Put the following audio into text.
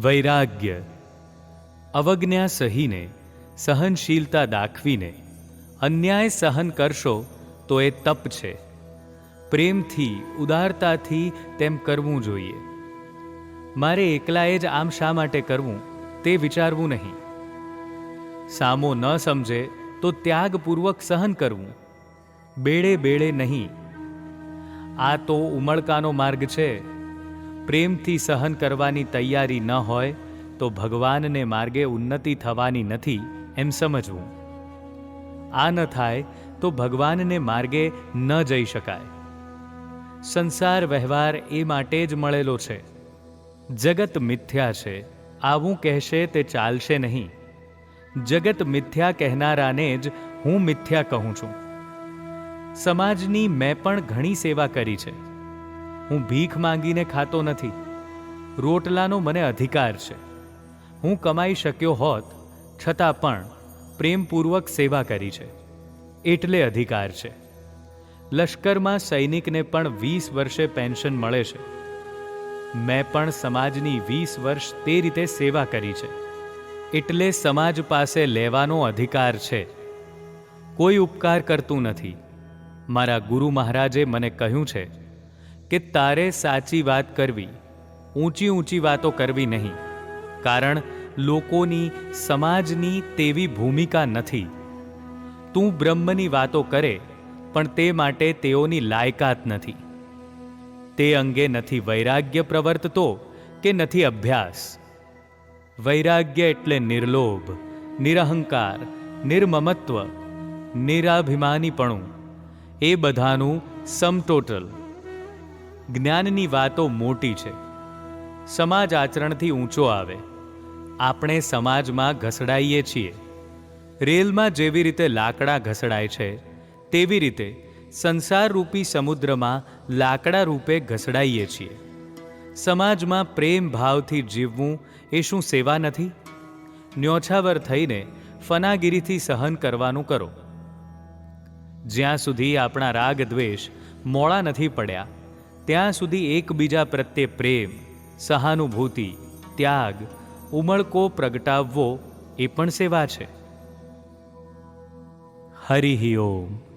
વૈરાગ્ય. અવજ્ઞા સહીને, સહનશીલતા દાખવીને, અન્યાય સહન કરશો તો એ તપ છે. પ્રેમથી, ઉદારતાથી તેમ કરવું જોઈએ. મારે એકલાએ જ આમ શા માટે કરવું, તે વિચારવું નહીં. સામો ન સમજે તો ત્યાગપૂર્વક સહન કરવું. બેડે બેડે નહીં. આ તો ઉમળકાનો માર્ગ છે. પ્રેમથી સહન કરવાની તૈયારી ન હોય, તો ભગવાનને માર્ગે ઉન્નતિ થવાની નથી એમ સમજવું. આ ન થાય, તો ભગવાનને માર્ગે ન જઈ શકાય. સંસાર વ્યવહાર એ માટે જ મળેલો છે. જગત મિથ્યા છે, આવું કહેશે તે ચાલશે નહીં. જગત મિથ્યા કહેનારાને જ હું મિથ્યા કહું છું. સમાજની મેં પણ ઘણી સેવા કરી છે. હું ભીખ માંગીને ખાતો નથી. રોટલાનો મને અધિકાર છે. હું કમાઈ શક્યો હોત, છતાં પણ પ્રેમપૂર્વક સેવા કરી છે. એટલે અધિકાર છે. લશ્કરમાં સૈનિકને પણ વીસ વર્ષે પેન્શન મળે છે. મેં પણ સમાજની વીસ વર્ષ તે રીતે સેવા કરી છે. એટલે સમાજ પાસે લેવાનો અધિકાર છે. કોઈ ઉપકાર કરતું નથી. મારા ગુરુ મહારાજે મને કહ્યું છે કે તારે સાચી વાત કરવી, ઊંચી ઊંચી વાતો કરવી નહીં. કારણ લોકોની સમાજની તેવી ભૂમિકા નથી. તું બ્રહ્મની વાતો કરે, પણ તે માટે તેઓની લાયકાત નથી. તે અંગે નથી વૈરાગ્ય પ્રવર્તતો કે નથી અભ્યાસ. વૈરાગ્ય એટલે નિર્લોભ, નિરહંકાર, નિર્મમત્વ, નિરાભિમાનીપણું. એ બધાનું સમટોટલ જ્ઞાનની વાતો મોટી છે. સમાજ આચરણથી ઊંચો આવે. આપણે સમાજમાં ઘસડાઈએ છીએ. રેલમાં જેવી રીતે લાકડા ઘસડાય છે, તેવી રીતે સંસારરૂપી સમુદ્રમાં લાકડા રૂપે ઘસડાઈએ છીએ. સમાજમાં પ્રેમ ભાવથી જીવવું એ શું સેવા નથી? ન્યોછાવર થઈને ફનાગીરીથી સહન કરવાનું કરો. જ્યાં સુધી આપણા રાગ દ્વેષ મોડા નથી પડ્યા ત્યાં સુધી એકબીજા પ્રત્યે પ્રેમ, સહાનુભૂતિ, ત્યાગ, ઉમળકો પ્રગટાવવો એ પણ સેવા છે. હરિ ઓમ.